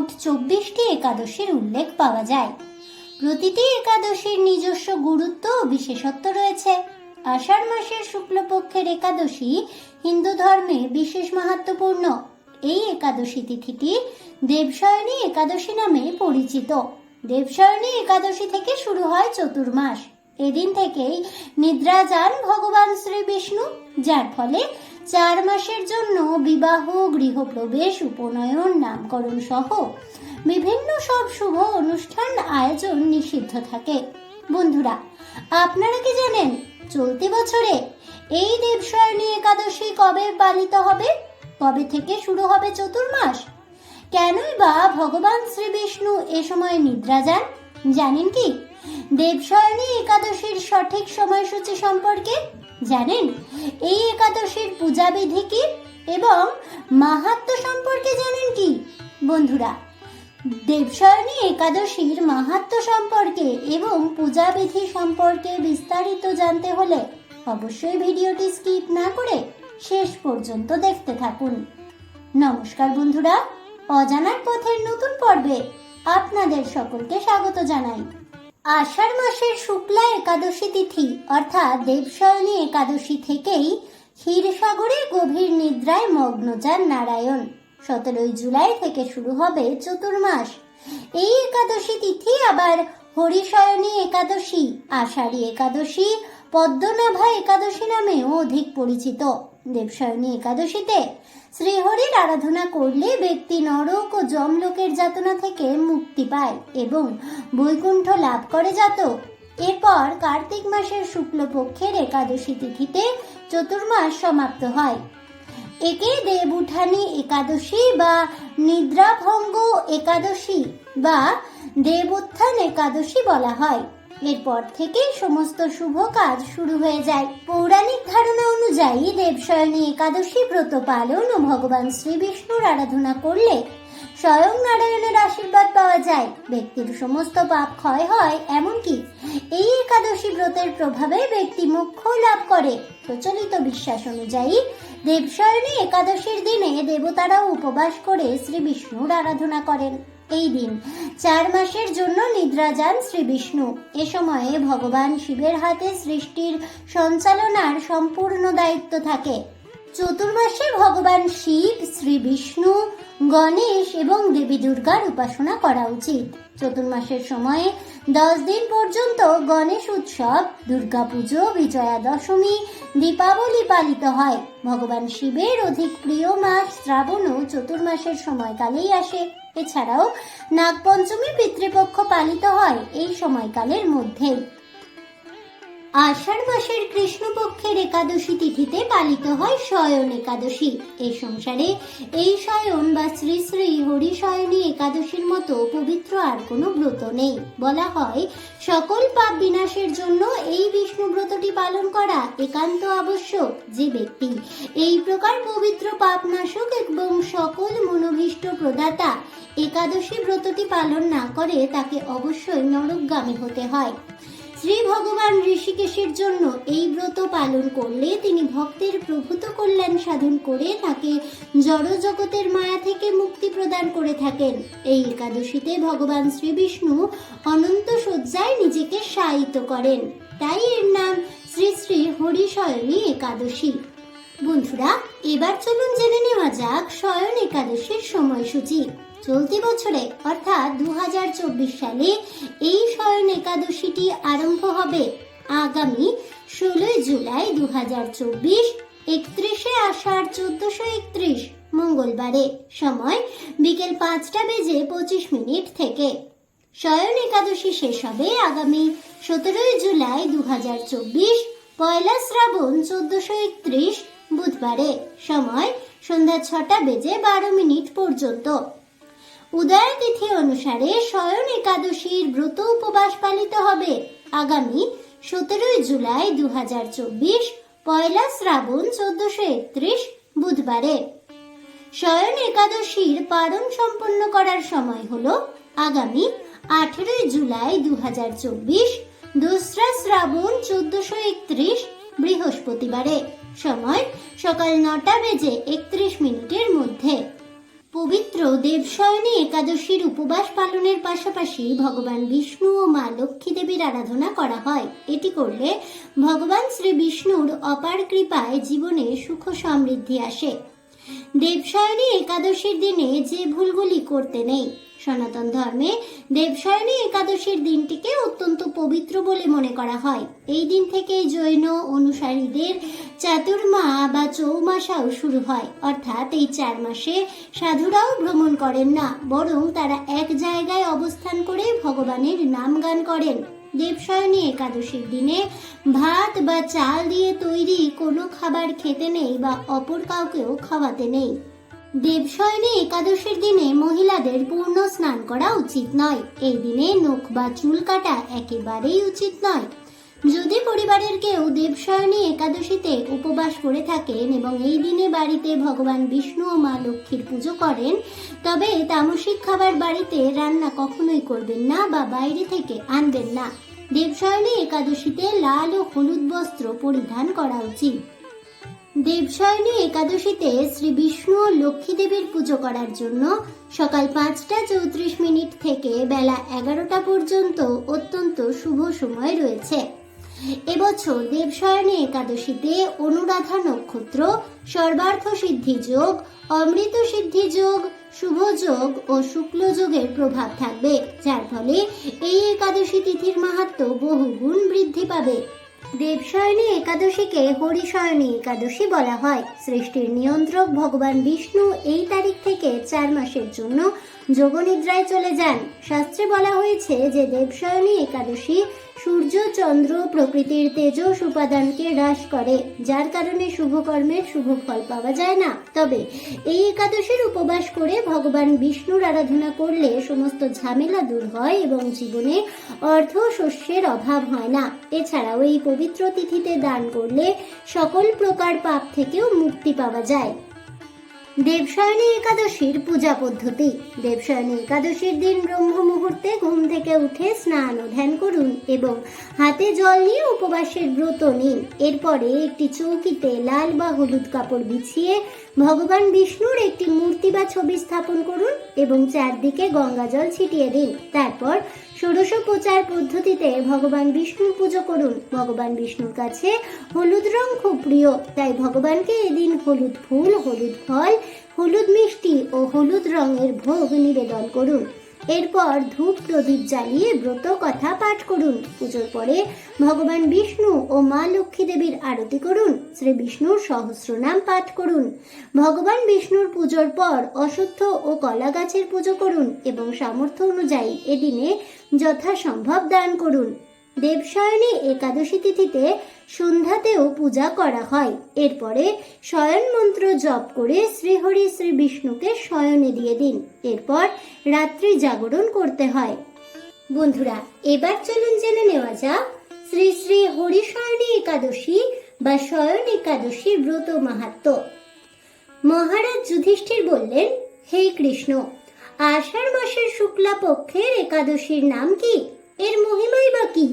মোট চব্বিশটি একাদশীর উল্লেখ পাওয়া যায়। প্রতিটি একাদশীর নিজস্ব গুরুত্ব ও বিশেষত্ব রয়েছে। আষাঢ় মাসের শুক্লপক্ষের একাদশী হিন্দু ধর্মে বিশেষ মাহাত্মপূর্ণ। এই একাদশী তিথিটি দেবশয়নী একাদশী নামে পরিচিত। দেবশয়নী একাদশী থেকে শুরু হয় চতুর্মাস। এদিন থেকেই নিদ্রা যান ভগবান শ্রী বিষ্ণু যার ফলে চার মাসের জন্য বিবাহ, গৃহপ্রবেশ, উপনয়ন, নামকরণ সহ বিভিন্ন সব শুভ অনুষ্ঠান আয়োজন নিষিদ্ধ থাকে। বন্ধুরা, আপনারা কি জানেন চলতি বছরে এই দেবশয়নী একাদশী কবে পালিত হবে? কবে থেকে শুরু হবে চতুর্মাস? কেনই বা ভগবান শ্রী বিষ্ণু এ সময় নিদ্রা যান? জানেন কি? দেবশয়নী একাদশীর সঠিক সময়সূচি সম্পর্কে জানেন, এই একাদশীর পূজাবিধি কি এবং মাহাত্ম্য সম্পর্কে জানেন কি? বন্ধুরা, দেবশয়নী একাদশীর মাহাত্ম্য সম্পর্কে এবং পূজাবিধি সম্পর্কে বিস্তারিত জানতে হলে অবশ্যই ভিডিওটি স্কিপ না করে শেষ পর্যন্ত দেখতে থাকুন। নমস্কার বন্ধুরা, অজানার পথের নতুন পর্বে আপনাদের সকলকে স্বাগত জানাই। আষাঢ় মাসের শুক্লা একাদশী তিথি, অর্থাৎ দেবশয়নী একাদশী থেকেই ক্ষীরসাগরে গভীর নিদ্রায় মগ্ন যান নারায়ণ। সতেরোই জুলাই থেকে শুরু হবে চতুর্মাস। এই একাদশী তিথি আবার হরিশয়নী একাদশী, আষাঢ়ী একাদশী, পদ্মনাভা একাদশী নামেও অধিক পরিচিত। দেবশয়নী একাদশীতে শ্রীহরির আরাধনা করলে ব্যক্তি নরক ও যমলোকের যাতনা থেকে মুক্তি পায় এবং বৈকুণ্ঠ লাভ করে যাত এরপর কার্তিক মাসের শুক্লপক্ষের একাদশী তিথিতে চতুর্মাস সমাপ্ত হয়। একে দেব উঠানি একাদশী বা নিদ্রাভঙ্গ একাদশী বা দেব উত্থান একাদশী বলা হয়। এরপর থেকে সমস্ত শুভ কাজ শুরু হয়ে যায়। পৌরাণিক ধারণা অনুযায়ী দেবশয়নী একাদশী ব্রত পালন ও ভগবান শ্রী বিষ্ণুর আরাধনা করলে স্বয়ং নারায়ণের আশীর্বাদ পাওয়া যায়। ব্যক্তির সমস্ত পাপ ক্ষয় হয়, এমনকি এই একাদশী ব্রতের প্রভাবে ব্যক্তি মোক্ষ লাভ করে। প্রচলিত বিশ্বাস অনুযায়ী দেবশয়নী একাদশীর দিনে দেবতারাও উপবাস করে শ্রী বিষ্ণুর আরাধনা করেন। এই দিন। চার মাসের জন্য নিদ্রা যান শ্রী বিষ্ণু। এ সময়ে ভগবান শিবের হাতে সৃষ্টির সঞ্চালনার সম্পূর্ণ দায়িত্ব থাকে। চতুর্মাসে ভগবান শিব, শ্রী বিষ্ণু, গণেশ এবং দেবী দুর্গার উপাসনা করা উচিত। চতুর্মাসের সময়ে দশ দিন পর্যন্ত গণেশ উৎসব, দুর্গাপুজো বিজয়া দশমী দীপাবলি পালিত হয়। ভগবান শিবের অধিক প্রিয় মাস শ্রাবণও চতুর্মাসের সময়কালেই আসে। এছাড়াও নাগপঞ্চমী পিতৃপক্ষ পালিত হয় এই সময়কালের মধ্যেই আষাঢ় মাসের কৃষ্ণপক্ষের একাদশী তিথিতে পালিত হয় শয়ন একাদশী। এই সংসারে এই শয়ন বা শ্রী শ্রী হরিশয়নী একাদশীর মতো পবিত্র আর কোনো ব্রত নেই। বলা হয়, সকল পাপ বিনাশের জন্য এই বিষ্ণু ব্রতটি পালন করা একান্ত আবশ্যক যে ব্যক্তি এই প্রকার পবিত্র পাপ নাশক এবং সকল মনোভীষ্ট প্রদাতা একাদশী ব্রতটি পালন না করে তাকে অবশ্যই নরকগামী হতে হয়। শ্রী ভগবান ঋষিকেশের জন্য এই ব্রত পালন করলে তিনি ভক্তের প্রভূত কল্যাণ সাধন করে তাকে জড় জগতের মায়া থেকে মুক্তি প্রদান করে থাকেন। এই একাদশীতে ভগবান শ্রী বিষ্ণু অনন্ত শয্যায় নিজেকে শায়িত করেন। তাই এর নাম শ্রী শ্রী হরিশয়নী একাদশী। বন্ধুরা, এবার চলুন জেনে নেওয়া যাক শয়ন একাদশীর সময়সূচি। চলতি বছরে, অর্থাৎ দু হাজার চব্বিশ সালে, এই শয়ন একাদশীটি আরম্ভ হবে আগামী ষোলোই জুলাই দু হাজার চব্বিশ, একত্রিশে আষাঢ় চোদ্দশো একত্রিশ, মঙ্গলবারে, সময় বিকেল পাঁচটা বেজে পঁচিশ মিনিট থেকে। শয়ন একাদশী শেষ হবে আগামী সতেরোই জুলাই দু হাজার চব্বিশ, পয়লা শ্রাবণ চোদ্দশো একত্রিশ, বুধবারে, সময় সন্ধ্যা ছটা বেজে বারো মিনিট পর্যন্ত। উদয় তিথি অনুসারে শয়ন একাদশীর ব্রত উপবাস পালিত হবে। আগামী সতেরোই জুলাই দু হাজার চব্বিশ, পয়লা শ্রাবণ চোদ্দশো একত্রিশ, বুধবারে। শয়ন একাদশীর পারণ সম্পন্ন করার সময় হল আগামী আঠেরোই জুলাই দু হাজার চব্বিশ, দোসরা শ্রাবণ চোদ্দশো একত্রিশ, বৃহস্পতিবারে। সময় সকাল নটা বেজে একত্রিশ মিনিটের মধ্যে। পবিত্র দেবশয়নী একাদশীর উপবাস পালনের পাশাপাশি ভগবান বিষ্ণু ও মা লক্ষ্মী দেবীর আরাধনা করা হয়। এটি করলে ভগবান শ্রী বিষ্ণুর অপার কৃপায় জীবনে সুখ সমৃদ্ধি আসে। দেবশয়নী একাদশীর দিনে যে ভুলগুলি করতে নেই সনাতন ধর্মে দেবশয়নী একাদশীর দিনটিকে অত্যন্ত পবিত্র বলে মনে করা হয়। এই দিন থেকে জৈন অনুসারীদের চাতুর্মা বা চৌমাসাও শুরু হয়। অর্থাৎ এই চার মাসে সাধুরাও ভ্রমণ করেন না, বরং তারা এক জায়গায় অবস্থান করে ভগবানের নাম গান করেন। দেবশয়নী একাদশীর দিনে ভাত বা চাল দিয়ে তৈরি কোনো খাবার খেতে নেই বা অপর কাউকেও খাওয়াতে নেই। দেবশয়নী একাদশীর দিনে মহিলাদের পূর্ণ স্নান করা উচিত নয়। এই দিনে নখ বা চুল কাটা একেবারেই উচিত নয়। যদি পরিবারের কেউ দেবশয়নী একাদশীতে উপবাস করে থাকেন এবং এই দিনে বাড়িতে ভগবান বিষ্ণু ও মা লক্ষ্মীর পুজো করেন, তবে তামসিক খাবার বাড়িতে রান্না কখনোই করবেন না বা বাইরে থেকে আনবেন না। দেবশয়নী একাদশীতে লাল ও হলুদ বস্ত্র পরিধান করা উচিত। দেবশয়নী একাদশীতে শ্রী বিষ্ণু ও লক্ষ্মী দেবীর পুজো করার জন্য সকাল পাঁচটা চৌত্রিশ মিনিট থেকে বেলা এগারোটা পর্যন্ত অত্যন্ত শুভ সময় রয়েছে। এবছর দেবশয়নী একাদশীতে অনুরাধা নক্ষত্র, সর্বার্থ সিদ্ধি যোগ, অমৃত সিদ্ধি যোগ, শুভ যোগ ও শুক্ল যোগের প্রভাব থাকবে। যার ফলে এই একাদশী তিথির মাহাত্ম বহুগুণ বৃদ্ধি পাবে। দেবশয়নী একাদশীকে হরিশয়নী একাদশী বলা হয়। সৃষ্টির নিয়ন্ত্রক ভগবান বিষ্ণু এই তারিখ থেকে চার মাসের জন্য যোগনিদ্রায় চলে যান। শাস্ত্রে বলা হয়েছে যে দেবশয়নী একাদশী সূর্য, চন্দ্র প্রকৃতির তেজস উপাদানকে হ্রাস করে, যার কারণে শুভ কর্মের শুভ ফল পাওয়া যায় না। তবে এই একাদশীর উপবাস করে ভগবান বিষ্ণুর আরাধনা করলে সমস্ত ঝামেলা দূর হয় এবং জীবনে অর্থ শস্যের অভাব হয় না। এছাড়াও এই পবিত্র তিথিতে দান করলে সকল প্রকার পাপ থেকেও মুক্তি পাওয়া যায়। দেবশয়নী একাদশীর পূজা পদ্ধতি। দেবশয়নী একাদশীর দিন ব্রহ্ম মুহূর্তে ঘুম থেকে উঠে স্নান ও ধ্যান করুন এবং হাতে জল নিয়ে উপবাসের ব্রত নিন। এরপরে একটি চৌকিতে লাল বা হলুদ কাপড় বিছিয়ে ভগবান বিষ্ণুর একটি মূর্তি বা ছবি স্থাপন করুন এবং চারদিকে গঙ্গা জল ছিটিয়ে দিন। তারপর ষোড়শোপচার পদ্ধতিতে ভগবান বিষ্ণুর পুজো করুন। ভগবান বিষ্ণুর কাছে হলুদ রং খুব প্রিয়। তাই ভগবানকে এদিন হলুদ ফুল, হলুদ ফল, হলুদ মিষ্টি ও হলুদ রঙের ভোগ নিবেদন করুন। এরপর ধূপ প্রদীপ জ্বালিয়ে ব্রত কথা পাঠ করুন। পুজোর পরে ভগবান বিষ্ণু ও মা লক্ষ্মী দেবীর আরতি করুন। শ্রী বিষ্ণুর সহস্র নাম পাঠ করুন। ভগবান বিষ্ণুর পুজোর পর অশুদ্ধ ও কলা গাছের পুজো করুন এবং সামর্থ্য অনুযায়ী এদিনে যথাসম্ভব দান করুন। দেবশয়নী একাদশী তিথিতে সন্ধ্যাতেও পূজা করা হয়। এরপরে শয়ন মন্ত্র জপ করে শ্রীহরি শ্রী বিষ্ণুকে শয়নে দিয়ে দিন। এরপর রাত্রি জাগরণ করতে হয়। বন্ধুরা, এবার চলুন জেনে নেওয়া যাক শ্রী শ্রী হরিশয়নী একাদশী বা শয়ন একাদশী ব্রত মাহাত্ম। মহারাজ যুধিষ্ঠির বললেন, হে কৃষ্ণ, আষাঢ় মাসের শুক্লা পক্ষের একাদশীর নাম কি? এর মহিমাই বা কি?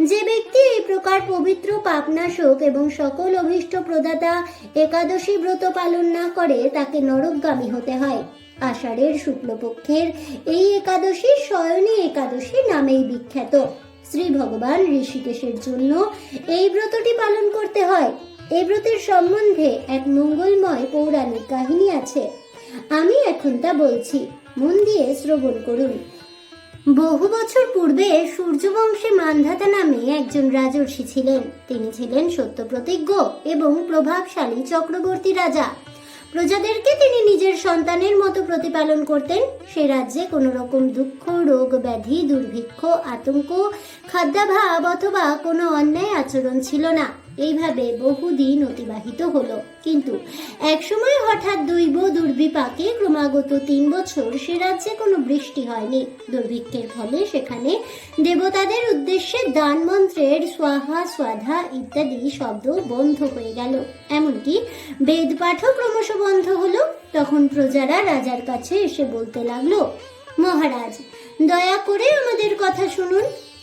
যে ব্যক্তি এই প্রকার পবিত্র পাপনাশক এবং সকল অভীষ্ট প্রদাতা একাদশী ব্রত পালন না করে তাকে নরকগামী হতে হয়। আষাঢ়ের শুক্লপক্ষের এই একাদশী শয়নী একাদশী নামেই বিখ্যাত। শ্রী ভগবান ঋষিকেশের জন্য এই ব্রতটি পালন করতে হয়। এই ব্রতের সম্বন্ধে এক মঙ্গলময় পৌরাণিক কাহিনী আছে। আমি এখন তা বলছি। মন দিয়ে শ্রবণ করুন। বহু বছর পূর্বে সূর্যবংশে মান্ধাতা নামে একজন রাজর্ষি ছিলেন। তিনি ছিলেন সত্যপ্রতিজ্ঞ এবং প্রভাবশালী চক্রবর্তী রাজা। প্রজাদেরকে তিনি নিজের সন্তানের মতো প্রতিপালন করতেন। সে রাজ্যে কোনো রকম দুঃখ, রোগ, ব্যাধি, দুর্ভিক্ষ, আতঙ্ক, খাদ্যাভাব অথবা কোনো অন্যায় আচরণ ছিল না। এইভাবে বহুদিন অতিবাহিত হলো। কিন্তু একসময় হঠাৎ দৈব দুর্বিপাকে ক্রমাগত তিন বছর সে রাজ্যে কোনো বৃষ্টি হয়নি। দুর্ভিক্ষের ফলে সেখানে দেবতাদের উদ্দেশ্যে দান মন্ত্রের স্বাহা, স্বাধা ইত্যাদি শব্দ বন্ধ হয়ে গেল। এমনকি বেদ পাঠও ক্রমশ বন্ধ হলো। তখন প্রজারা রাজার কাছে এসে বলতে লাগল, মহারাজ, দয়া করে আমাদের কথা শুনুন।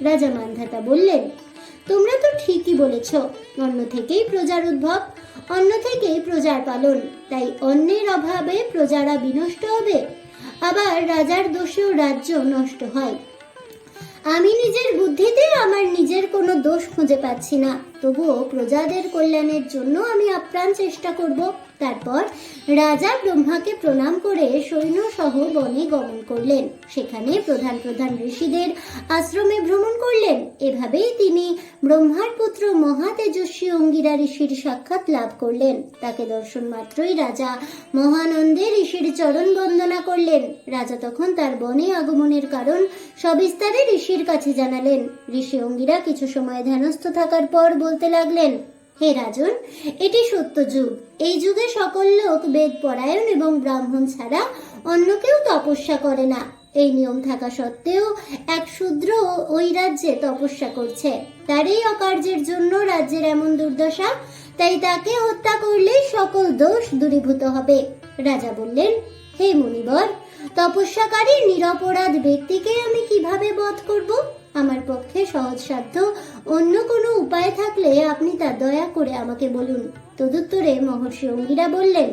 রাজা মান্ধাতা বললেন, তোমরা তো ঠিকই বলেছ, অন্য থেকেই প্রজার উদ্ভব, অন্য থেকেই প্রজার পালন। তাই অন্যের অভাবে প্রজারা বিনষ্ট হবে, আবার রাজার দোষেও রাজ্য নষ্ট হয়। আমি নিজের বুদ্ধিতে আমার নিজের কোনো দোষ খুঁজে পাচ্ছি না, তবুও প্রজাদের কল্যাণের জন্য আমি আপ্রাণ চেষ্টা করব। তারপর রাজা ব্রহ্মাকে প্রণাম করে সৈন্য সহ বনে গমন করলেন। সেখানে প্রধান প্রধান ঋষিদের আশ্রমে ভ্রমণ করলেন। এভাবেই তিনি ব্রহ্মার পুত্র মহাতেজস্বী অঙ্গিরা ঋষির সাক্ষাৎ লাভ করলেন। তাকে দর্শন মাত্রই রাজা মহানন্দে ঋষির চরণ বন্দনা করলেন। রাজা তখন তার বনে আগমনের কারণ সবিস্তারে ঋষির কাছে জানালেন। ঋষি অঙ্গিরা কিছু সময় ধ্যানস্থ থাকার পর বলতে লাগলেন হে রাজন, এটি সত্য যুগ। এই যুগে সকল লোক বেদ পরায়ণ এবং ব্রাহ্মণ ছাড়া অন্য কেউ তপস্যা করে না। এই নিয়ম থাকা সত্ত্বেও এক শূদ্র ওই রাজ্যে তপস্যা করছে। তার এই অকার্যের জন্য রাজ্যের এমন দুর্দশা, তাই তাকে হত্যা করলেই সকল দোষ দূরীভূত হবে। রাজা বললেন, হে মুনিবর, তপস্যাকারী নিরপরাধ ব্যক্তিকে আমি কীভাবে বধ করব? আমার পক্ষে সহজসাধ্য অন্য কোনো উপায় থাকলে আপনি তা দয়া করে আমাকে বলুন। তদুত্তরে মহর্ষি অঙ্গিরা বললেন,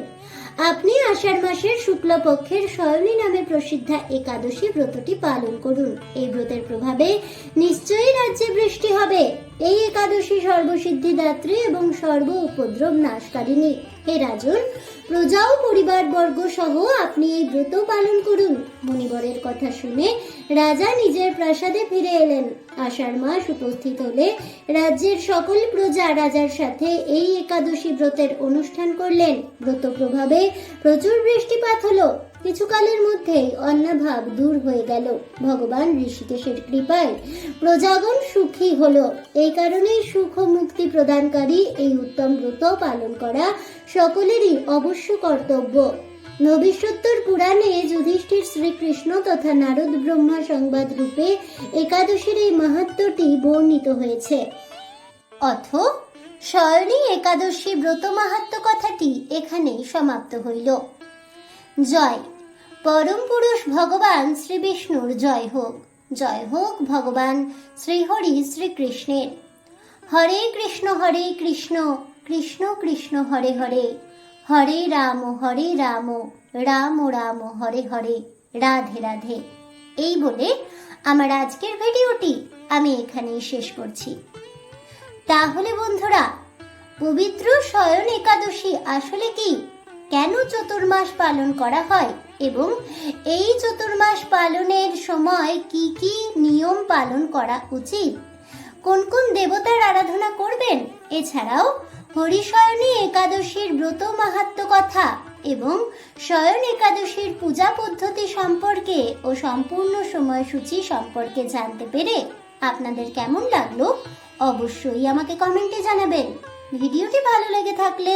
আপনি আষাঢ় মাসের শুক্লপক্ষের শয়নী নামে প্রসিদ্ধা একাদশী ব্রতটি পালন করুন। এই ব্রতের প্রভাবে নিশ্চয়ই রাজ্যে বৃষ্টি হবে। এই একাদশী সর্বসিদ্ধিদাত্রী এবং সর্ব উপদ্রব নাশকারিণী। হে রাজন, প্রজা ও পরিবারবর্গ সহ আপনি এই ব্রত পালন করুন। মণিবরের কথা শুনে রাজা নিজের প্রাসাদে ফিরে এলেন। আষাঢ় মাস উপস্থিত হলে রাজ্যের সকল প্রজা রাজার সাথে এই একাদশী ব্রতের অনুষ্ঠান করলেন। ব্রত প্রভাবে প্রচুর বৃষ্টিপাত হলো। কিছুকালের মধ্যেই অন্নাভাব দূর হয়ে গেল। ভগবান ঋষিকেশের কৃপায় প্রজাগণ সুখী হলো। এই কারণেই সুখ মুক্তি প্রদানকারী এই উত্তম ব্রত পালন করা সকলেরই অবশ্য কর্তব্য। ভবিষ্যোত্তর পুরাণে যুধিষ্ঠির শ্রীকৃষ্ণ তথা নারদ ব্রহ্মা সংবাদ রূপে একাদশীর এই মাহাত্ম্যটি বর্ণিত হয়েছে। অথ শয়নী একাদশী ব্রত মাহাত্ম্য কথাটি এখানেই সমাপ্ত হইল। জয়। পরম পুরুষ ভগবান শ্রী বিষ্ণুর জয় হোক। জয় হোক ভগবান শ্রীহরি শ্রীকৃষ্ণের হরে কৃষ্ণ হরে কৃষ্ণ কৃষ্ণ কৃষ্ণ, হরে হরে। হরে রাম হরে রাম রাম রাম, হরে হরে। রাধে রাধে। এই বলে আমার আজকের ভিডিওটি আমি এখানেই শেষ করছি। তাহলে বন্ধুরা, পবিত্র শয়ন একাদশী আসলে কি? কেন চতুর্মাস পালন করা হয় এবং এই চতুর্মাস পালনের সময় কি কি নিয়ম পালন করা উচিত? কোন কোন দেবতার আরাধনা করবেন? এছাড়াও হরিশয়নী একাদশীর ব্রত মাহাত্ম্য কথা এবং শয়ন একাদশীর পূজা পদ্ধতি সম্পর্কে ও সম্পূর্ণ সময়সূচি সম্পর্কে জানতে পেরে আপনাদের কেমন লাগল অবশ্যই আমাকে কমেন্টে জানাবেন। ভিডিওটি ভালো লেগে থাকলে